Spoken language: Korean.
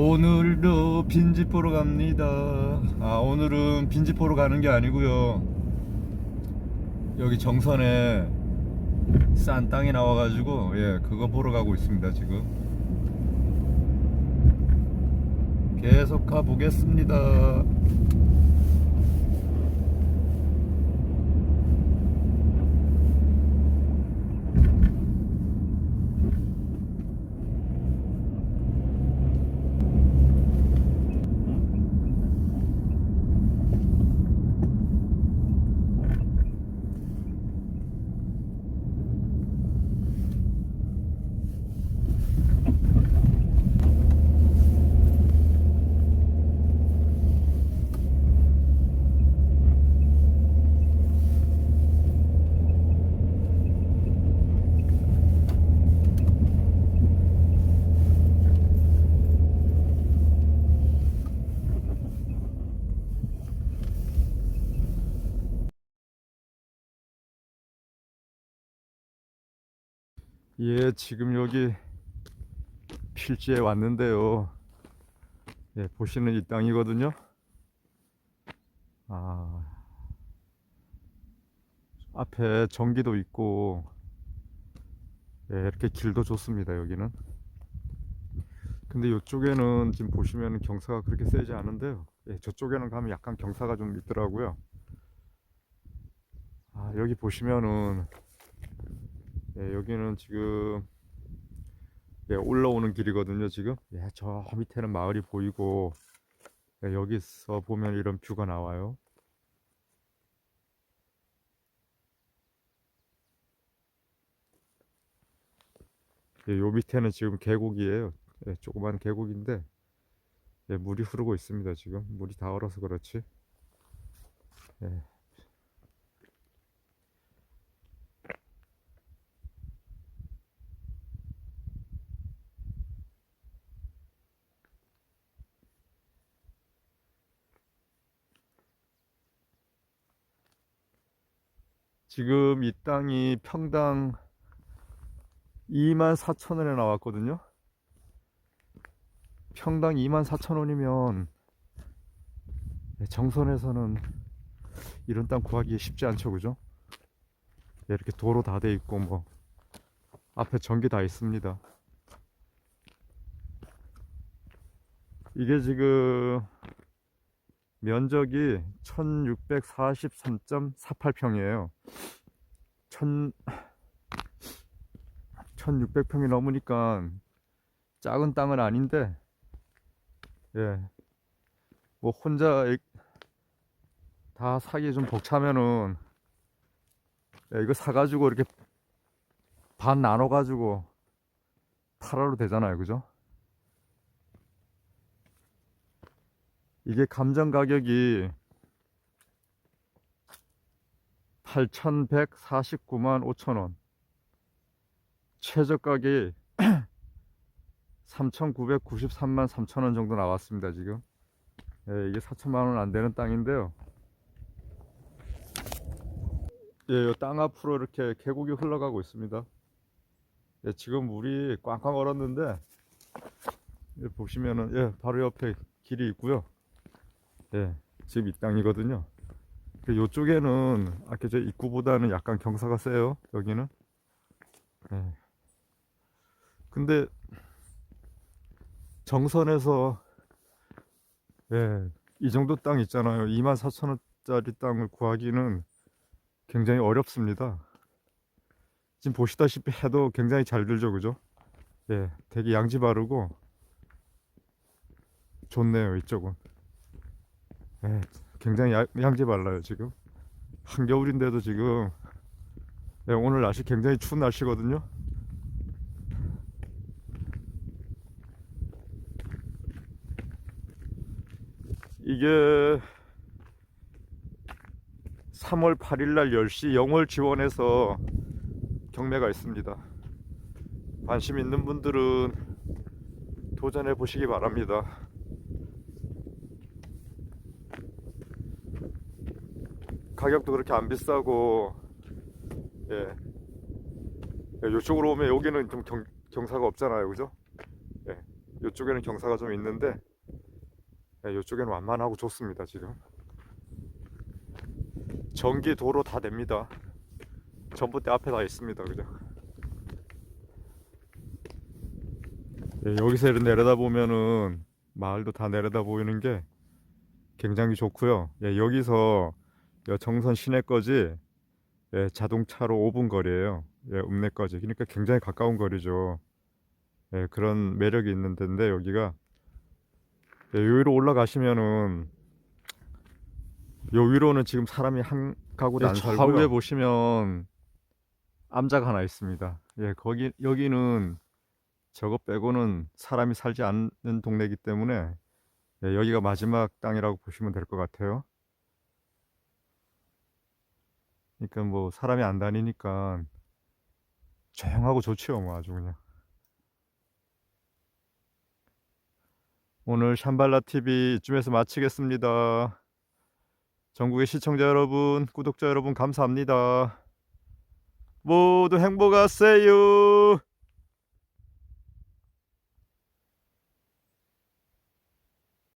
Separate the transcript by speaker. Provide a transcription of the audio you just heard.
Speaker 1: 오늘도 빈집 보러 갑니다. 아, 오늘은 빈집 보러 가는 게 아니고요. 여기 정선에 싼 땅이 나와가지고, 예, 그거 보러 가고 있습니다, 지금. 계속 가보겠습니다. 예, 지금 여기 필지에 왔는데요. 예, 보시는 이 땅이거든요. 아, 앞에 전기도 있고, 예, 이렇게 길도 좋습니다, 여기는. 근데 이쪽에는 지금 보시면 경사가 그렇게 세지 않은데요. 예, 저쪽에는 가면 약간 경사가 좀 있더라고요. 아, 여기 보시면은 예, 여기는 지금 예, 올라오는 길이거든요. 지금 예, 저 밑에는 마을이 보이고 예, 여기서 보면 이런 뷰가 나와요. 예, 요 밑에는 지금 계곡이에요. 예, 조그만 계곡인데 예, 물이 흐르고 있습니다. 지금 물이 다 얼어서 그렇지. 예, 지금 이 땅이 평당 2만 4천 원에 나왔거든요. 평당 2만 4천 원이면 정선에서는 이런 땅 구하기 쉽지 않죠, 그죠? 예, 이렇게 도로 다 돼 있고 뭐 앞에 전기 다 있습니다. 이게 지금 면적이 1643.48평이에요. 1000 1600평이 넘으니까 작은 땅은 아닌데 예. 뭐 혼자 이- 다 사기 좀 벅차면은 예, 이거 사가지고 이렇게 반 나눠가지고 팔아도 되잖아요. 그죠? 이게 감정 가격이 8,149만 5천 원. 최저 가격이 3,993만 3천 원 정도 나왔습니다, 지금. 예, 이게 4천만 원 안 되는 땅인데요. 예, 이땅 앞으로 이렇게 계곡이 흘러가고 있습니다. 예, 지금 물이 꽝꽝 얼었는데, 예, 보시면은, 예, 바로 옆에 길이 있고요. 예, 지금 이 땅이거든요. 이쪽에는 아까 저 입구보다는 약간 경사가 세요. 여기는. 예. 근데 정선에서 예, 이 정도 땅 있잖아요. 24,000원짜리 땅을 구하기는 굉장히 어렵습니다. 지금 보시다시피 해도 굉장히 잘 들죠, 그죠? 예, 되게 양지 바르고 좋네요, 이쪽은. 예, 굉장히 야- 양지 발라요 지금. 한겨울인데도 지금. 예, 오늘 날씨 굉장히 추운 날씨거든요. 이게 3월 8일 날 10시 영월 지원에서 경매가 있습니다. 관심 있는 분들은 도전해 보시기 바랍니다 가격도 그렇게 안 비싸고 예. 예, 이쪽으로 오면 여기는 좀 경, 경사가 없잖아요. 그죠? 예. 이쪽에는 경사가 좀 있는데 예, 이쪽에는 완만하고 좋습니다 지금. 전기 도로 다 됩니다. 전봇대 앞에 다 있습니다. 그죠? 예, 여기서 내려다 보면은 마을도 다 내려다 보이는 게 굉장히 좋고요. 예, 여기서 여 정선 시내까지 예, 자동차로 5분 거리예요 예, 읍내까지 그러니까 굉장히 가까운 거리죠 예, 그런 매력이 있는 데인데 여기가 예, 요 위로 올라가시면은 요 위로는 지금 사람이 한 가구도
Speaker 2: 예, 안저
Speaker 1: 살고요.
Speaker 2: 위에
Speaker 1: 보시면 암자가 하나 있습니다. 예, 거기 여기는 저거 빼고는 사람이 살지 않는 동네이기 때문에 예, 여기가 마지막 땅이라고 보시면 될 것 같아요. 그러니까 뭐 사람이 안 다니니까 조용하고 좋죠, 뭐 아주 그냥. 오늘 샴발라 TV 이쯤에서 마치겠습니다. 전국의 시청자 여러분, 구독자 여러분 감사합니다. 모두 행복하세요.